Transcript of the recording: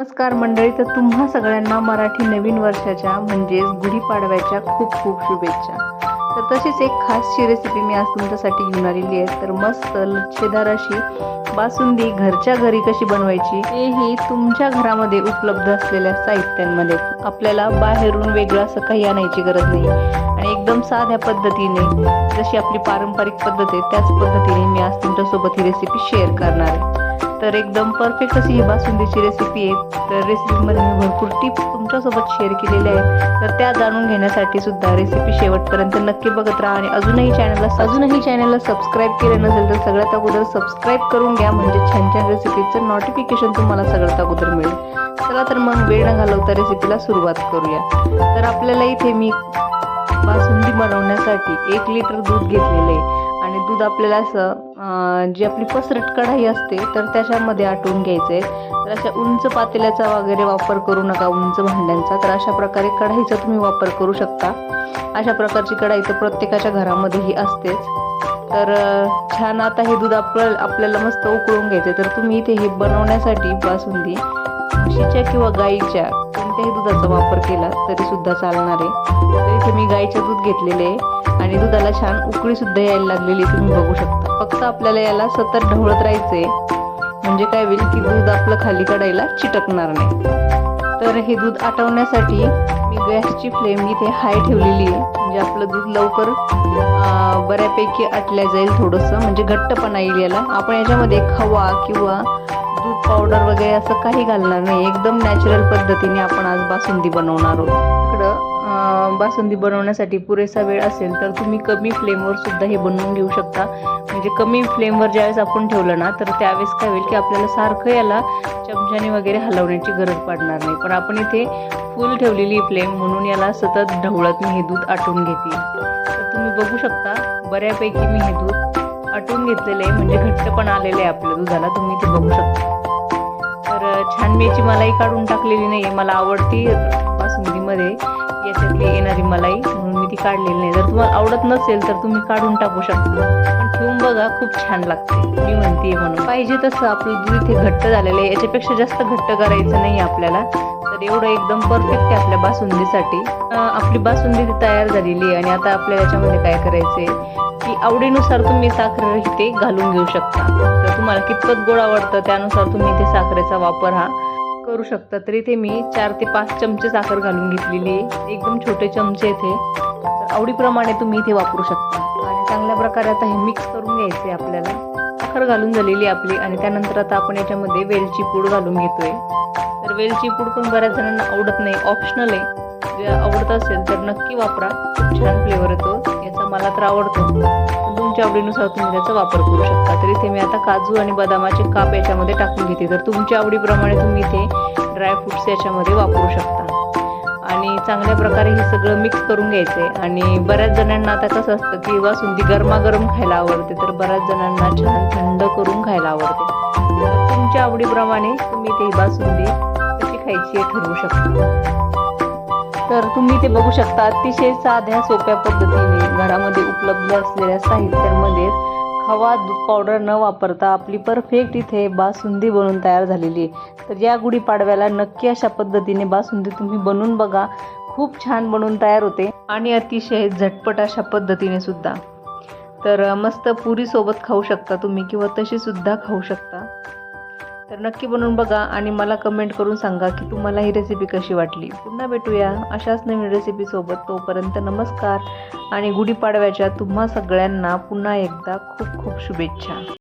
नमस्कार मंडळी तर तुम्हा सगळ्यांना मराठी नवीन वर्षाच्या म्हणजेच गुढीपाडव्याच्या खूप खूप शुभेच्छा. तर तशीच एक खासची रेसिपी मी आज तुमच्यासाठी घेऊन आलेली आहे. तर मस्त लच्छेदार अशी बासुंदी घरच्या घरी कशी बनवायची हेही तुमच्या घरामध्ये उपलब्ध असलेल्या साहित्यांमध्ये. आपल्याला बाहेरून वेगळं असं काही आणायची गरज नाही. आणि एकदम साध्या पद्धतीने जशी आपली पारंपरिक पद्धत आहे त्याच पद्धतीने मी आज तुमच्यासोबत ही रेसिपी शेअर करणार आहे. तर एकदम परफेक्ट अशी ही बासुंदीची रेसिपी आहे. तर रेसिपीमध्ये मी भरपूर टिप्स तुमच्यासोबत शेअर केलेल्या आहेत. तर त्या जाणून घेण्यासाठी सुद्धा रेसिपी शेवटपर्यंत नक्की बघत राहा आणि अजूनही चॅनलला अजूनही चॅनलला सबस्क्राईब केलं नसेल तर सगळ्यात अगोदर सबस्क्राईब करून घ्या. म्हणजे छान छान रेसिपीचं नोटिफिकेशन तुम्हाला सगळ्यात अगोदर मिळेल. चला तर मग वेळ न घालवता रेसिपीला सुरुवात करूया. तर आपल्याला इथे मी बासुंदी बनवण्यासाठी एक लिटर दूध घेतलेलं आहे. दूध आपल्याला असं जी आपली पसरट कढाई असते तर त्याच्यामध्ये आटवून घ्यायचं. आहे तर अशा उंच पातेल्याचा वगैरे वापर करू नका उंच भांड्यांचा. तर अशा प्रकारे कढाईचा तुम्ही वापर करू शकता. अशा प्रकारची कढाई तर प्रत्येकाच्या घरामध्येही असतेच. तर छान आता हे दूध आपलं आपल्याला मस्त उकळून घ्यायचं तर तुम्ही इथे हे बनवण्यासाठी बासुंदी म्हशीच्या किंवा गाईच्या कोणत्याही दुधाचा वापर केला तरी सुद्धा चालणार आहे. तर इथे मी गाईचं दूध घेतलेले आहे आणि दुधाला छान उकळी सुद्धा यायला लागलेली तुम्ही बघू शकता. फक्त आपल्याला याला सतत ढवळत राहायचंय. म्हणजे काय होईल की दूध आपलं खाली काढायला चिटकणार नाही. तर हे दूध आटवण्यासाठी मी गॅसची फ्लेम इथे हाय ठेवलेली आहे. म्हणजे आपलं दूध लवकर बऱ्यापैकी आटल्या जाईल थोडंसं. म्हणजे घट्टपणा येईल याला. आपण याच्यामध्ये खवा किंवा दूध पावडर वगैरे असं काही घालणार नाही. एकदम नॅचरल पद्धतीने आपण आज बासुंदी बनवणार आहोत. इकडं बासुंदी बनवण्यासाठी पुरेसा वेळ असेल तर तुम्ही कमी फ्लेमवर सुद्धा हे बनवून घेऊ शकता. म्हणजे कमी फ्लेमवर ज्यावेळेस आपण ठेवलं ना तर त्यावेळेस काय होईल की आपल्याला सारखं याला चमच्याने वगैरे हलवण्याची गरज पडणार नाही. पण आपण इथे फुल ठेवलेली फ्लेम म्हणून याला सतत ढवळत मी हे दूध आटवून घेते तर तुम्ही बघू शकता बऱ्यापैकी मी हे दूध आटवून घेतलेलं आहे. म्हणजे घट्ट पण आलेलं आहे आपल्या दुधाला. तुम्ही ते बघू शकता. याची मलाई काढून टाकलेली नाही आहे मला आवडती बासुंदीमध्ये. याच्यातली येणारी मलाई म्हणून मी ती काढलेली नाही. जर तुम्हाला आवडत नसेल तर तुम्ही काढून टाकू शकता. पण ठेवून बघा खूप छान लागते. मी म्हणते म्हणून. पाहिजे तसं आपलं दूध इथे घट्ट झालेलं आहे. याच्यापेक्षा जास्त घट्ट करायचं नाही आपल्याला. तर एवढं एकदम परफेक्ट आहे आपल्या बासुंदीसाठी. आपली बासुंदी ती तयार झालेली आहे आणि आता आपल्याला याच्यामध्ये काय करायचं आहे की आवडीनुसार तुम्ही साखर इथे घालून घेऊ शकता. तर तुम्हाला कितपत गोड आवडतं त्यानुसार तुम्ही इथे साखरेचा वापर हा करू शकता. तर इथे मी चार ते पाच चमचे साखर घालून घेतलेली आहे. एकदम छोटे चमचे इथे तर आवडीप्रमाणे तुम्ही इथे वापरू शकता. आणि चांगल्या प्रकारे आता हे मिक्स करून घ्यायचे आपल्याला. साखर घालून झालेली आहे आपली. आणि त्यानंतर आता आपण याच्यामध्ये वेलची पूड घालून घेतोय. तर वेलची पूड पण बऱ्याच जणांना आवडत नाही. ऑप्शनल आहे. जे आवडत असेल तर नक्की वापरा. खूप छान फ्लेवर येतो. याचा मला तर आवडतो. तुमच्या आवडीनुसार तुम्ही त्याचा वापर करू शकता. तर इथे मी आता काजू आणि बदामाचे काप याच्यामध्ये टाकून घेते. तर तुमच्या आवडीप्रमाणे तुम्ही इथे ड्रायफ्रुट्स याच्यामध्ये वापरू शकता. आणि चांगल्या प्रकारे हे सगळं मिक्स करून घ्यायचं आहे आणि बऱ्याच जणांना आता कसं असतं की बासुंदी गरमागरम खायला आवडते तर बऱ्याच जणांना छान थंड करून खायला आवडते. तुमच्या आवडीप्रमाणे तुम्ही ते बासुंदी कशी खायची हे ठरवू शकता. तर तुम्ही ते बघू शकता. अतिशय साध्या सोप्या पद्धतीने घरामध्ये उपलब्ध असलेल्या साहित्यांमध्ये खवा दूध पावडर न वापरता आपली परफेक्ट इथे बासुंदी बनवून तयार झालेली आहे. तर या गुढीपाडव्याला नक्की अशा पद्धतीने बासुंदी तुम्ही बनवून बघा. खूप छान बनवून तयार होते आणि अतिशय झटपट अशा पद्धतीने सुद्धा. तर मस्त पुरीसोबत खाऊ शकता तुम्ही किंवा तशी सुद्धा खाऊ शकता. तर नक्की बनवून बघा आणि मला कमेंट करून सांगा की तुम्हाला ही रेसिपी कशी वाटली. पुन्हा भेटूया अशाच नवीन रेसिपीसोबत तोपर्यंत नमस्कार आणि गुढीपाडव्याच्या तुम्हा सगळ्यांना पुन्हा एकदा खूप खूप शुभेच्छा.